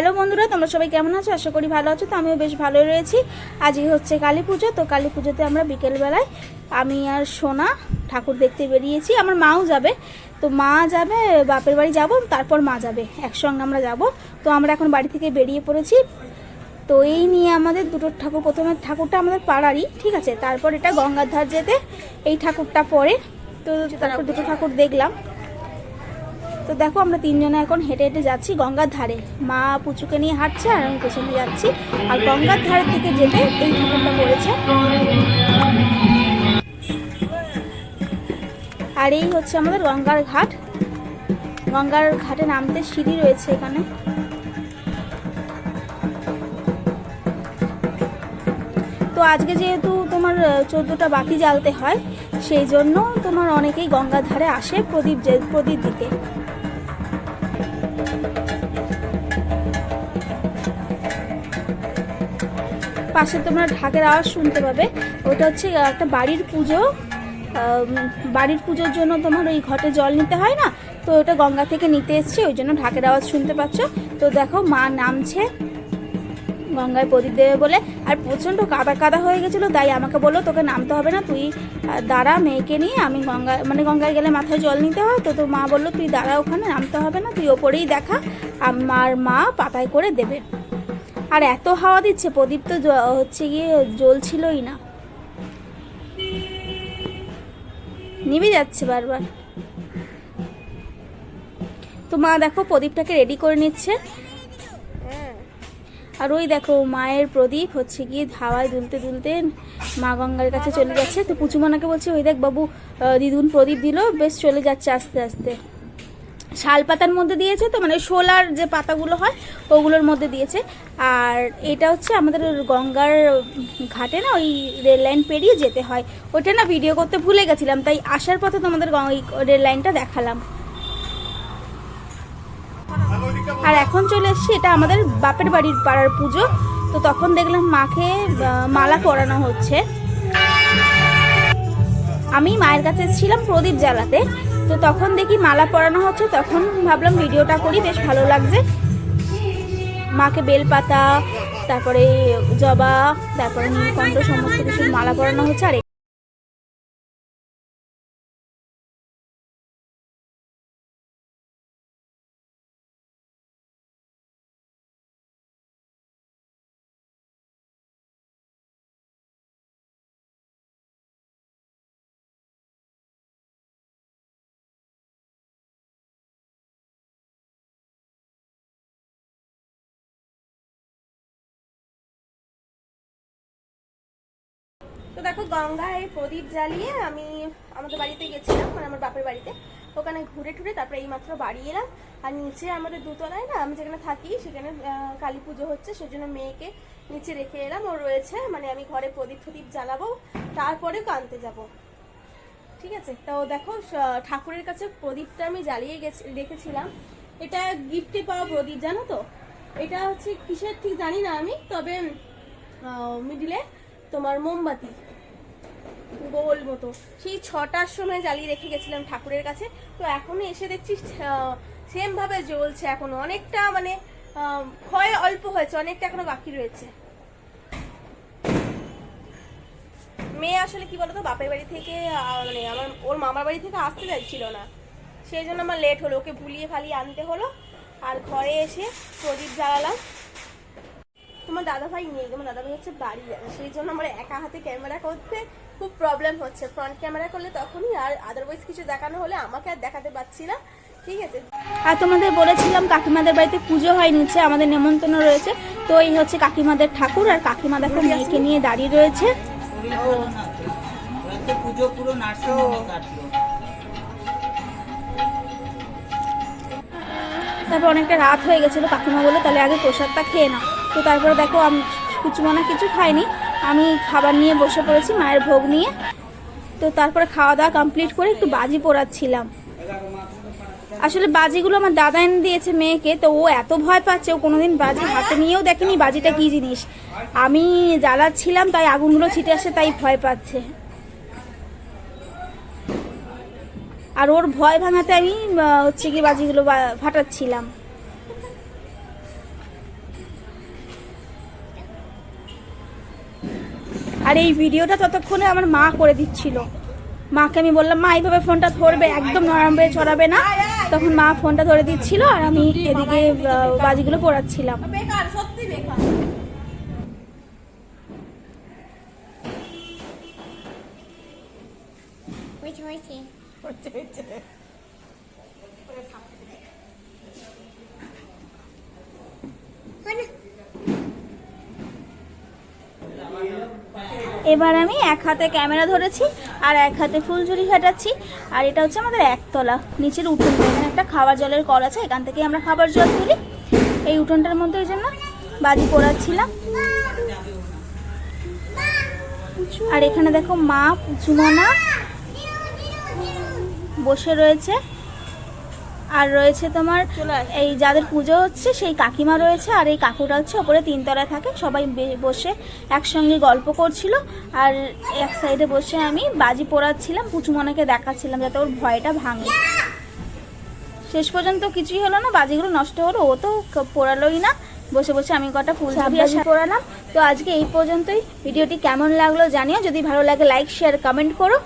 Hello বন্ধুরা, তোমরা সবাই কেমন আছো? আশা করি ভালো আছো, তো আমিও বেশ ভালোই রয়েছি। আজকে হচ্ছে কালী পুজো, তো কালী পুজোতে আমরা বিকেলবেলায় আমি আর সোনা ঠাকুর দেখতে বেরিয়েছি। আমার মাও যাবে, তো মা যাবে, বাপের বাড়ি যাব, তারপর মা যাবে, একসঙ্গে আমরা যাব। তো আমরা এখন বাড়ি থেকে বেরিয়ে পড়েছি। তো এই নিয়ে আমাদের দুটো ঠাকুর, প্রথমে ঠাকুরটা আমাদের পাড়ারই, ঠিক আছে? তারপর এটা গঙ্গার ধার যেতে, এই ঠাকুরটা পরে। তো তারপর দুটো ঠাকুর দেখলাম। তো দেখো, আমরা তিনজনে এখন হেঁটে হেঁটে যাচ্ছি গঙ্গার ধারে। মা পুচুকে নিয়ে হাঁটছে আর আমি পেছনে যাচ্ছি। আর গঙ্গার ধারের দিকে যেতে এই ঠাকুরটা পড়েছে আর এই হচ্ছে আমাদের গঙ্গার ঘাট। গঙ্গার ঘাটে নামতে সিঁড়ি রয়েছে এখানে। তো আজকে যেহেতু তোমার চোদ্দোটা বাতি জ্বালতে হয়, সেই জন্য তোমার অনেকেই গঙ্গার ধারে আসে প্রদীপ প্রদীপ দিতে। পাশে তোমরা ঢাকের আওয়াজ শুনতে পাবে। ওটা হচ্ছে একটা বাড়ির পুজো। বাড়ির পুজোর জন্য তোমার ওই ঘটে জল নিতে হয় না? তো ওটা গঙ্গা থেকে নিতে এসছে, ওই জন্য ঢাকের আওয়াজ শুনতে পাচ্ছ। তো দেখো, মা নামছে। গঙ্গায় প্রদীপ দেবে বলে। আর প্রচণ্ড কাদা কাদা হয়ে গেছিল, তাই আমাকে বলল, তোকে নামতে হবে না, তুই দাঁড়া মেয়েকে নিয়ে, আমি গঙ্গা মানে গঙ্গায় গেলে মাথায় জল নিতে হয়। তো তো মা বলল, তুই দাঁড়া ওখানে, নামতে হবে না, তুই ওপরেই দেখা, আমার মা পাতায় করে দেবে। আর এত হাওয়া দিচ্ছে, প্রদীপ তো হচ্ছে গিয়ে জ্বলছিলই না। নিভে যাচ্ছে বারবার। তো মা দেখো, প্রদীপটাকে রেডি করে নিচ্ছে। আর ওই দেখো মায়ের প্রদীপ হচ্ছে গিয়ে হাওয়ায় দুলতে দুলতে মা গঙ্গার কাছে চলে যাচ্ছে। তো পুচুমানাকে বলছে, ওই দেখ বাবু দিদুন প্রদীপ দিল, বেশ চলে যাচ্ছে আস্তে আস্তে। শাল পাতার মধ্যে দিয়েছে তো মানে শোলার যে পাতাগুলো হয়, ওগুলোর মধ্যে দিয়েছে। আর এটা হচ্ছে আমাদের গঙ্গার ঘাটে না, ওই রেল লাইন পেরিয়ে যেতে হয়। ওটা না ভিডিও করতে ভুলে গেছিলাম, তাই আসার পথে তোমাদের রেল লাইনটা দেখালাম। আর এখন চলে এসছি, এটা আমাদের বাপের বাড়ির পাড়ার পুজো। তো তখন দেখলাম মাকে মালা পরানো হচ্ছে। আমি মায়ের কাছে ছিলাম প্রদীপ জ্বালাতে। তো তখন দেখি মালা পরানো হচ্ছে, তখন ভাবলাম ভিডিওটা করি, বেশ ভালো লাগছে। মাকে বেলপাতা, তারপরে জবা, তারপরে নীলকণ্ঠ সমস্ত কিছু মালা পরানো হচ্ছে, আর তো দেখো, গঙ্গায় প্রদীপ জ্বালিয়ে আমি আমাদের বাড়িতে গেছিলাম মানে আমার বাপের বাড়িতে। ওখানে ঘুরে টুরে তারপরে এইমাত্র বাড়ি এলাম। আর নিচে আমাদের দুতলায় না, আমি যেখানে থাকি সেখানে কালী পুজো হচ্ছে, সেজন্য মেয়েকে নিচে রেখে এলাম। ও রয়েছে মানে আমি ঘরে প্রদীপ ফদীপ জ্বালাবো, তারপরে আনতে যাব। ঠিক আছে? তো দেখো ঠাকুরের কাছে প্রদীপটা আমি জ্বালিয়ে গেছি, রেখেছিলাম। এটা গিফটে পাওয়া প্রদীপ, জানো তো? এটা হচ্ছে কিসের ঠিক জানি না আমি, তবে মিডিলে তোমার মোমবাতি। গোল মতো। সেই ছটার সময় জ্বালিয়ে রেখে গেছিলাম ঠাকুরের কাছে। তো এখনও এসে দেখছি সেম ভাবে জ্বলছে এখনও। অনেকটা মানে ক্ষয় অল্প হয়েছে, অনেকটা এখনও বাকি রয়েছে। মেয়ে আসলে কি বলতো, বাপের বাড়ি থেকে মানে আমার, ওর মামার বাড়ি থেকে আসতে চাইছিল না। সেই জন্য আমার লেট হলো। ওকে ভুলিয়ে ফালিয়ে আনতে হলো। আর ঘরে এসে প্রদীপ জ্বালালাম। তোমার দাদা ভাই নেই তোমার দাদা ভাই হচ্ছে বাড়ি যাবে। সেই জন্য আমার একা হাতে ক্যামেরা করতে খুব প্রবলেম হচ্ছে। ফ্রন্ট ক্যামেরা করলে তখনই আর আদারওয়াইজ কিছু দেখানো হলে আমাকে আর দেখাতে পারছি না। ঠিক আছে? আর তোমাদের বলেছিলাম কাকিমাদের বাড়িতে পুজো হয় নিচে আমাদের নেমন্তন্ন রয়েছে। তো এই হচ্ছে কাকিমাদের ঠাকুর আর কাকিমা দেখো মেয়েকে নিয়ে দাঁড়িয়ে রয়েছে। পুজো পুরো তারপর অনেকটা রাত হয়ে গেছিল কাকিমা বলে তাহলে আগে প্রসাদটা খেয়ে নাও। তো তারপরে দেখো কুচুমানা কিছু খাইনি। আমি খাবার নিয়ে বসে পড়েছি মায়ের ভোগ নিয়ে। তো তারপরে খাওয়া দাওয়া কমপ্লিট করে একটু বাজি পোড়াচ্ছিলাম। আসলে বাজিগুলো আমার দাদা এনে দিয়েছে মেয়েকে, তো ও এত ভয় পাচ্ছে, ও কোনোদিন বাজি হাতে নিয়েও দেখেনি বাজিটা কি জিনিস। আমি জ্বালাচ্ছিলাম, তাই আগুনগুলো ছিটে আসে, তাই ভয় পাচ্ছে। আর ওর ভয় ভাঙাতে আমি হচ্ছে কি বাজিগুলো ফাটাচ্ছিলাম। আর এই ভিডিওটা ততক্ষণে আমার মা করে দিচ্ছিল। মাকে আমি বললাম মা এইভাবে ফোনটা ধরবে একদম নরমভাবে ছড়াবে না। তখন মা ফোনটা ধরে দিচ্ছিল আর আমি এদিকে বাজিগুলো পড়াচ্ছিলাম। বেকার সত্যি হয়েছে হয়েছে এবার আমি এক হাতে ক্যামেরা ধরেছি আর এক হাতে ফুলঝুরি ফাটাচ্ছি আর এটা হচ্ছে আমাদের একতলা, নিচের উঠোন। এখানে একটা খাবার জলের কল আছে, এখান থেকে আমরা খাবার জল তুলি। এই উঠোনটার মধ্যে ওই জন্য বাজি পোড়াচ্ছিলাম। আর এখানে দেখো মা পুচুমনা বসে রয়েছে। আর রয়েছে তোমার এই যাদের পুজো হচ্ছে সেই কাকিমা রয়েছে আর এই কাকুটা হচ্ছে ওপরে তিনতলায় থাকে। সবাই বসে একসঙ্গে গল্প করছিল। আর এক সাইডে বসে আমি বাজি পোড়াচ্ছিলাম পুচুমনাকে দেখাচ্ছিলাম যাতে ওর ভয়টা ভাঙে। শেষ পর্যন্ত কিছুই হলো না বাজিগুলো নষ্ট হলো ও তো পোড়ালোই না। বসে বসে আমি কটা ফুল বাজি পোড়ালাম। তো আজকে এই পর্যন্তই। ভিডিওটি কেমন লাগল জানিও। যদি ভালো লাগে লাইক শেয়ার কমেন্ট করো।